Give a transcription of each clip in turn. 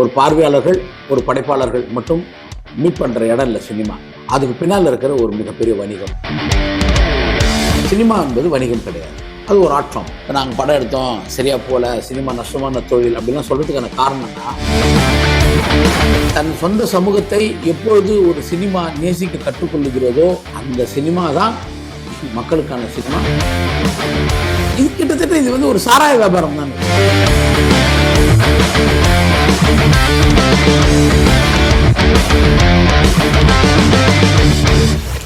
ஒரு பார்வையாளர்கள் ஒரு படைப்பாளர்கள் மட்டும் மீட் பண்ணுற இடம் இல்லை சினிமா. அதுக்கு பின்னால் இருக்கிற ஒரு மிகப்பெரிய வணிகம். சினிமா என்பது வணிகம் கிடையாது. அது ஒரு ஆட்டம் இப்போ நாங்கள் படம் எடுத்தோம் சரியா போல சினிமா நஷ்டமான தொழில் அப்படிலாம் சொல்கிறதுக்கான காரணம்னா தன் சொந்த சமூகத்தை எப்பொழுது ஒரு சினிமா நேசிக்க கற்றுக்கொள்ளுகிறதோ அந்த சினிமா தான் மக்களுக்கான சினிமா. இது கிட்டத்தட்ட இது வந்து ஒரு சாராய வியாபாரம் தான்.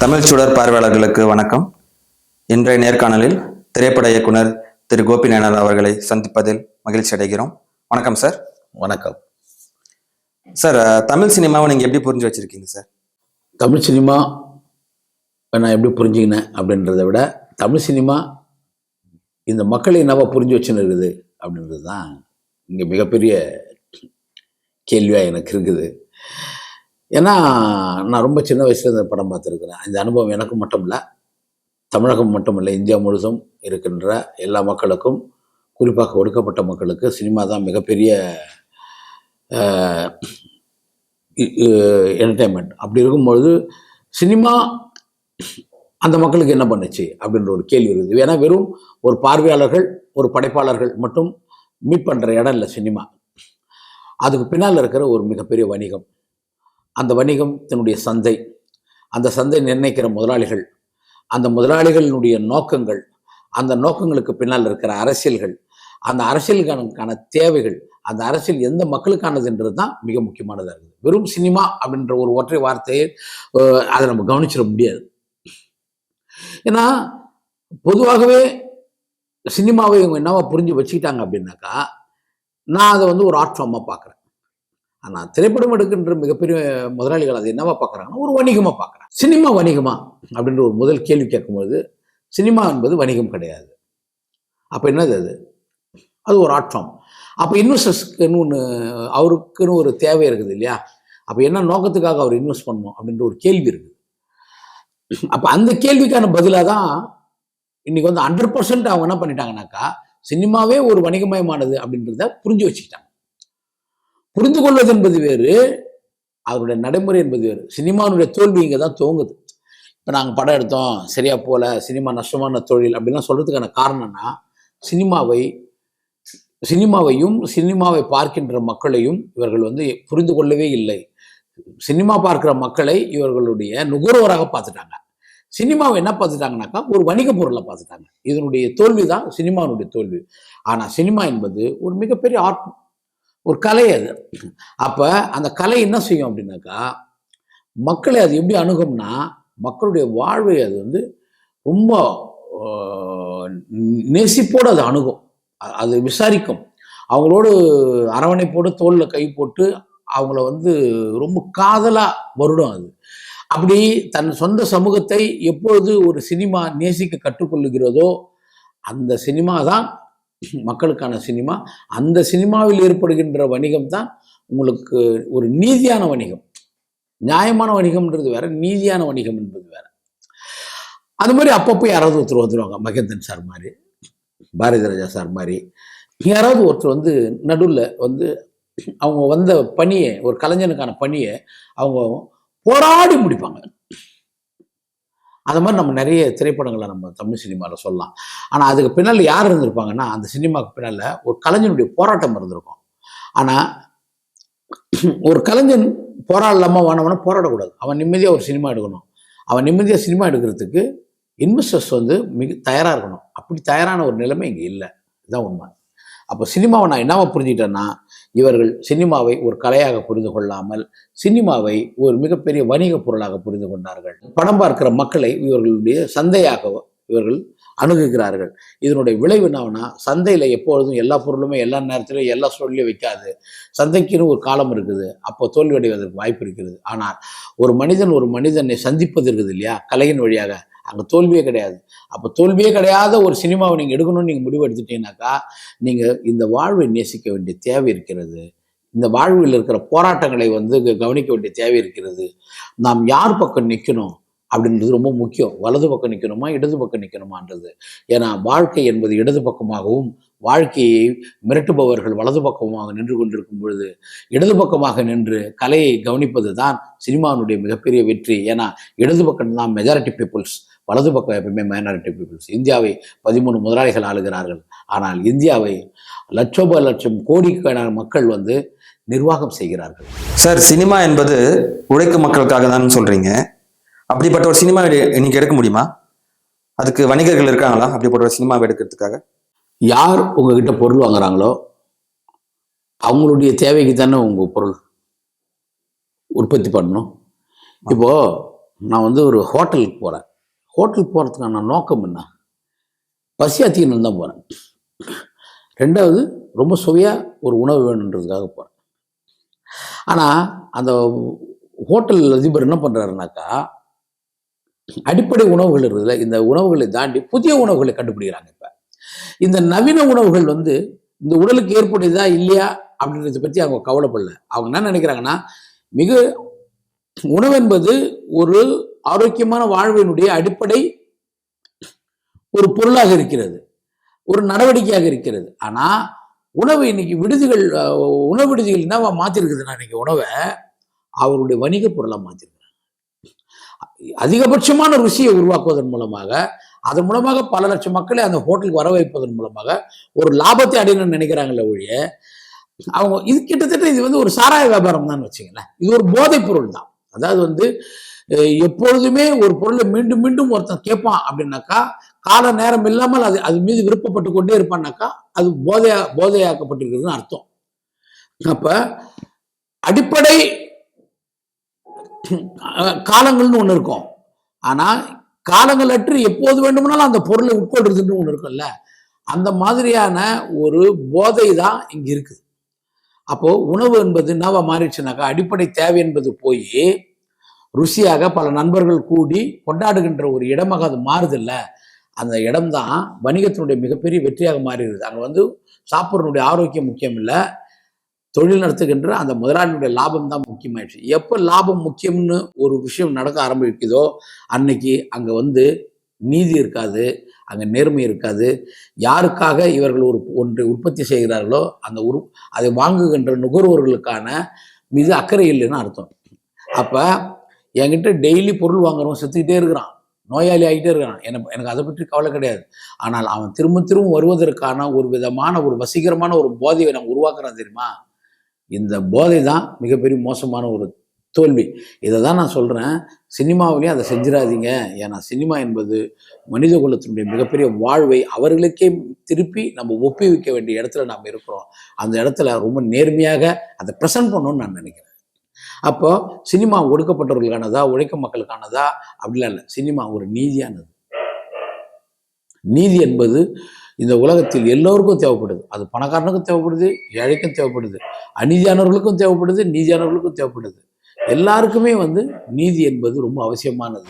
தமிழ் சுடர் பார்வையாளர்களுக்கு வணக்கம். இன்றைய நேர்காணலில் திரைப்பட இயக்குனர் திரு கோபிநாதன் அவர்களை சந்திப்பதில் மகிழ்ச்சி அடைகிறோம். வணக்கம் சார். வணக்கம். சார் தமிழ் சினிமாவை நீங்க எப்படி புரிஞ்சு வச்சிருக்கீங்க சார்? தமிழ் சினிமா நான் எப்படி புரிஞ்சுக்கினேன் அப்படின்றத விட தமிழ் சினிமா இந்த மக்களை என்னவா புரிஞ்சு வச்சுன்னு இருக்குது அப்படின்றது தான் இங்கே மிகப்பெரிய கேள்வியாக எனக்கு இருக்குது. ஏன்னா நான் ரொம்ப சின்ன வயசுல இந்த படம் பார்த்துருக்குறேன். இந்த அனுபவம் எனக்கு மட்டும் இல்லை தமிழகம் மட்டும் இல்லை இந்தியா முழுதும் இருக்கின்ற எல்லா மக்களுக்கும் குறிப்பாக ஒடுக்கப்பட்ட மக்களுக்கு சினிமா தான் மிகப்பெரிய என்டர்டைன்மெண்ட் அப்படி இருக்கும்பொழுது சினிமா அந்த மக்களுக்கு என்ன பண்ணுச்சு? அப்படின்ற ஒரு கேள்வி இருக்குது. ஏன்னா வெறும் ஒரு பார்வையாளர்கள் ஒரு படைப்பாளர்கள் மட்டும் மீட் பண்ணுற இடம் இல்லை சினிமா. அதுக்கு பின்னால் இருக்கிற ஒரு மிகப்பெரிய வணிகம். அந்த வணிகம் தன்னுடைய சந்தை அந்த சந்தை நிர்ணயிக்கிற முதலாளிகள் அந்த முதலாளிகளினுடைய நோக்கங்கள் அந்த நோக்கங்களுக்கு பின்னால் இருக்கிற அரசியல்கள் அந்த அரசியலுக்கான தேவைகள் அந்த அரசியல் எந்த மக்களுக்கானதுன்றது தான் மிக முக்கியமானதாக இருக்குது. வெறும் சினிமா அப்படின்ற ஒரு ஒற்றை வார்த்தையை அதை நம்ம கவனிச்சிட முடியாது. ஏன்னா பொதுவாகவே சினிமாவை இவங்க என்னவா புரிஞ்சு வச்சுக்கிட்டாங்க அப்படின்னாக்கா நான் அதை வந்து ஒரு ஆர்ட் ஃபார்மாக பார்க்குறேன். ஆனால் திரைப்படம் எடுக்கின்ற மிகப்பெரிய முதலாளிகள் அதை என்னவா பார்க்குறாங்கன்னா ஒரு வணிகமாக பார்க்குறேன் சினிமா வணிகமா? அப்படின்ற ஒரு முதல் கேள்வி கேட்கும்போது சினிமா என்பது வணிகம் கிடையாது. அப்போ என்னது அது? அது ஒரு ஆர்ட் ஃபார்ம் அப்போ இன்வெஸ்டர்ஸ்க்குன்னு ஒன்று அவருக்குன்னு ஒரு தேவை இருக்குது இல்லையா? அப்போ என்ன நோக்கத்துக்காக அவர் இன்வெஸ்ட் பண்ணணும் அப்படின்ற ஒரு கேள்வி இருக்குது. அப்போ அந்த கேள்விக்கான பதிலாக தான் இன்னைக்கு வந்து ஹண்ட்ரட் பர்சன்ட் அவங்க என்ன பண்ணிட்டாங்கனாக்கா சினிமாவே ஒரு வணிகமயமானது அப்படின்றத புரிஞ்சு வச்சுக்கிட்டாங்க. புரிந்து கொள்வது என்பது வேறு அவருடைய நடைமுறை என்பது வேறு. சினிமாவுடைய தோல்வி இங்கே தான் துவங்குது. இப்போ நாங்கள் படம் எடுத்தோம் சரியா போல சினிமா நஷ்டமான தொழில் அப்படிலாம் சொல்கிறதுக்கான காரணம்னா சினிமாவை சினிமாவையும் சினிமாவை பார்க்கின்ற மக்களையும் இவர்கள் வந்து புரிந்து கொள்ளவே இல்லை. சினிமா பார்க்கிற மக்களை இவர்களுடைய நுகர்வோராக பார்த்துட்டாங்க. சினிமாவை என்ன பார்த்துட்டாங்கனாக்கா ஒரு வணிக பொருளை பார்த்துட்டாங்க. இதனுடைய தோல்வி தான் சினிமாவுடைய தோல்வி. ஆனால் சினிமா என்பது ஒரு மிகப்பெரிய ஆர்ட் ஒரு கலை அது. அப்போ அந்த கலை என்ன செய்யும் அப்படின்னாக்கா மக்களை அது எப்படி அணுகும்னா மக்களுடைய வாழ்வை அது வந்து ரொம்ப நெசிப்போடு நேசிப்போடு அது அணுகும். அது விசாரிக்கும். அவங்களோடு அரவணைப்போடு தோளில் கை போட்டு அவங்கள வந்து ரொம்ப காதலாக வருடும் அது. அப்படி தன் சொந்த சமூகத்தை எப்பொழுது ஒரு சினிமா நேசிக்க கற்றுக்கொள்ளுகிறதோ அந்த சினிமா தான் மக்களுக்கான சினிமா. அந்த சினிமாவில் ஏற்படுகின்ற வணிகம் தான் உங்களுக்கு ஒரு நீதியான வணிகம். நியாயமான வணிகம்ன்றது வேற நீதியான வணிகம் என்பது வேற. அது மாதிரி அப்பப்போ யாராவது ஒருத்தர் வந்துடுவாங்க மகேந்திரன் சார் மாதிரி பாரதி ராஜா சார் மாதிரி. யாராவது ஒருத்தர் வந்து நடுவில் வந்து அவங்க வந்த பணியை ஒரு கலைஞனுக்கான பணியை அவங்க போராடி முடிப்பாங்க. அது மாதிரி நம்ம நிறைய திரைப்படங்களை நம்ம தமிழ் சினிமாவில் சொல்லலாம். ஆனால் அதுக்கு பின்னால் யார் இருந்திருப்பாங்கன்னா அந்த சினிமாவுக்கு பின்னால் ஒரு கலைஞனுடைய போராட்டம் இருந்திருக்கும். ஆனால் ஒரு கலைஞன் போராடலாமா வேணவனா போராடக்கூடாது. அவன் நிம்மதியாக ஒரு சினிமா எடுக்கணும். அவன் நிம்மதியாக சினிமா எடுக்கிறதுக்கு இன்வெஸ்டர்ஸ் வந்து மிக தயாராக இருக்கணும். அப்படி தயாரான ஒரு நிலைமை இங்கே இல்லை. இதுதான் உண்மை. அப்போ சினிமாவை நான் என்னவா புரிஞ்சுக்கிட்டேன்னா இவர்கள் சினிமாவை ஒரு கலையாக புரிந்து கொள்ளாமல் சினிமாவை ஒரு மிகப்பெரிய வணிக பொருளாக புரிந்து கொண்டார்கள். படம் பார்க்கிற மக்களை இவர்களுடைய சந்தையாக இவர்கள் அணுகுகிறார்கள். இதனுடைய விளைவு என்னன்னா சந்தையில் எப்பொழுதும் எல்லா பொருளுமே எல்லா நேரத்திலும் எல்லா சூழலையும் வைக்காது. சந்தைக்குன்னு ஒரு காலம் இருக்குது. அப்போ தோல்வி அடைவதற்கு வாய்ப்பு இருக்கிறது. ஆனால் ஒரு மனிதன் ஒரு மனிதனை சந்திப்பது இருக்குது இல்லையா? கலையின் வழியாக. அங்கே தோல்வியே கிடையாது. அப்போ தோல்வியே கிடையாத ஒரு சினிமாவை நீங்கள் எடுக்கணும்னு நீங்கள் முடிவு எடுத்துட்டீங்கன்னாக்கா நீங்கள் இந்த வாழ்வை நேசிக்க வேண்டிய தேவை இருக்கிறது. இந்த வாழ்வில் இருக்கிற போராட்டங்களை வந்து கவனிக்க வேண்டிய தேவை இருக்கிறது. நாம் யார் பக்கம் நிற்கணும் அப்படின்றது ரொம்ப முக்கியம். வலது பக்கம் நிற்கணுமா இடது பக்கம் நிற்கணுமான்றது ஏன்னா வாழ்க்கை என்பது இடது பக்கமாகவும் வாழ்க்கையை மிரட்டுபவர்கள் வலது பக்கமாக நின்று கொண்டிருக்கும் பொழுது இடது பக்கமாக நின்று கலையை கவனிப்பது தான் சினிமாவினுடைய மிகப்பெரிய வெற்றி. ஏன்னா இடது பக்கம் தான் மெஜாரிட்டி பீப்புள்ஸ் வலது பக்கம் எப்பவுமே மைனாரிட்டி பீப்புள்ஸ் இந்தியாவை பதிமூணு முதலாளிகள் ஆளுகிறார்கள். ஆனால் இந்தியாவை லட்சோப லட்சம் கோடிக்கணக்கான மக்கள் வந்து நிர்வாகம் செய்கிறார்கள். சார் சினிமா என்பது உழைக்கும் மக்களுக்காக தான் சொல்றீங்க. அப்படிப்பட்ட ஒரு சினிமா இன்னைக்கு எடுக்க முடியுமா? அதுக்கு வணிகர்கள் இருக்காங்களா? அப்படிப்பட்ட ஒரு சினிமாவை எடுக்கிறதுக்காக? யார் உங்ககிட்ட பொருள் வாங்குறாங்களோ அவங்களுடைய தேவைக்கு தானே உங்க பொருள் உற்பத்தி பண்ணணும். இப்போ நான் வந்து ஒரு ஹோட்டலுக்கு போறேன். ஹோட்டல் போகிறதுக்கான நோக்கம் என்ன? பசி அத்திக்கணும் தான் போகிறேன் ரெண்டாவது ரொம்ப சுவையாக ஒரு உணவு வேணுன்றதுக்காக போகிறேன் ஆனால் அந்த ஹோட்டல் அதிபர் என்ன பண்ணுறாருனாக்கா அடிப்படை உணவுகள் இருக்குதுல்ல இந்த உணவுகளை தாண்டி புதிய உணவுகளை கண்டுபிடிக்கிறாங்க இப்போ. இந்த நவீன உணவுகள் வந்து இந்த உடலுக்கு ஏற்புடையதா இல்லையா அப்படின்றத பற்றி அவங்க கவலைப்படல. அவங்க என்ன நினைக்கிறாங்கன்னா மிக உணவு என்பது ஒரு ஆரோக்கியமான வாழ்வினுடைய அடிப்படை ஒரு பொருளாக இருக்கிறது ஒரு நடவடிக்கையாக இருக்கிறது. ஆனால் உணவு இன்னைக்கு விடுதிகள் உணவு விடுதிகள் என்னவா மாத்திருக்குதுன்னா இன்னைக்கு உணவை அவருடைய வணிக பொருளாக மாற்றிருக்கிறாங்க அதிகபட்சமான ருசியை உருவாக்குவதன் மூலமாக அதன் மூலமாக பல லட்சம் மக்களை அந்த ஹோட்டலுக்கு வர வைப்பதன் மூலமாக ஒரு லாபத்தை அடையணும்னு நினைக்கிறாங்களே ஒழிய அவங்க இது கிட்டத்தட்ட இது வந்து ஒரு சாராய வியாபாரம் தான் வச்சுங்களேன் இது ஒரு போதைப் பொருள் தான் அதாவது வந்து எப்பொழுதுமே ஒரு பொருளை மீண்டும் மீண்டும் ஒருத்தன் கேட்பான் அப்படின்னாக்கா கால நேரம் இல்லாமல் அது அது மீது விருப்பப்பட்டு கொண்டே இருப்பான்னாக்கா அது போதையா போதையாக்கப்பட்டிருக்கிறதுன்னு அர்த்தம். அப்ப அடிப்படை காலங்கள்னு ஒண்ணு இருக்கும். ஆனா காலங்கள் அற்று எப்போது வேண்டுமானாலும் அந்த பொருளை உட்கொள்றதுன்னு ஒண்ணு இருக்கும்ல. அந்த மாதிரியான ஒரு போதை தான் இங்க இருக்குது. அப்போ உணவு என்பது என்னவா மாறிடுச்சுனாக்கா அடிப்படை தேவை என்பது போய் ருசியாக பல நண்பர்கள் கூடி கொண்டாடுகின்ற ஒரு இடமாக அது மாறுதில்ல. அந்த இடம்தான் வணிகத்தினுடைய மிகப்பெரிய வெற்றியாக மாறிடுது அங்கே வந்து சாப்பிட்றனுடைய ஆரோக்கியம் முக்கியம் இல்லை தொழில் நடத்துகின்ற அந்த முதலாளியுடைய லாபம் தான் முக்கியமாயிடுச்சு. எப்போ லாபம் முக்கியம்னு ஒரு விஷயம் நடக்க ஆரம்பிக்குதோ அன்னைக்கு அங்கே வந்து நீதி இருக்காது அங்கே நேர்மை இருக்காது. யாருக்காக இவர்கள் ஒரு ஒன்றை உற்பத்தி செய்கிறார்களோ அந்த உரு அதை வாங்குகின்ற நுகர்வோர்களுக்கான மீது அக்கறை இல்லைன்னு அர்த்தம். அப்போ என்கிட்ட டெய்லி பொருள் வாங்குறவன் செத்துக்கிட்டே இருக்கிறான். நோயாளி ஆகிட்டே இருக்கிறான். எனக்கு எனக்கு அதை பற்றி கவலை கிடையாது. ஆனால் அவன் திரும்ப திரும்ப வருவதற்கான ஒரு விதமான ஒரு வசீகரமான ஒரு போதையை நான் உருவாக்குறான் தெரியுமா? இந்த போதை தான் மிகப்பெரிய மோசமான ஒரு தோல்வி. இதை தான் நான் சொல்கிறேன் சினிமாவிலையும் அதை செஞ்சிடாதீங்க. ஏன்னா சினிமா என்பது மனித குலத்தினுடைய மிகப்பெரிய வாழ்வை அவர்களுக்கே திருப்பி நம்ம ஒப்பி வைக்க வேண்டிய இடத்துல நாம் இருக்கிறோம். அந்த இடத்துல ரொம்ப நேர்மையாக அதை ப்ரெசன்ட் பண்ணணும்னு நான் நினைக்கிறேன். அப்போ சினிமா ஒடுக்கப்பட்டவர்களுக்கானதா உழைக்கும் மக்களுக்கானதா? அப்படிலாம் இல்லை. சினிமா ஒரு நீதியானது. நீதி என்பது இந்த உலகத்தில் எல்லோருக்கும் தேவைப்படுது. அது பணக்காரனுக்கும் தேவைப்படுது ஏழைக்கும் தேவைப்படுது. அநீதியானவர்களுக்கும் தேவைப்படுது நீதியானவர்களுக்கும் தேவைப்படுது. எல்லாருக்குமே வந்து நீதி என்பது ரொம்ப அவசியமானது.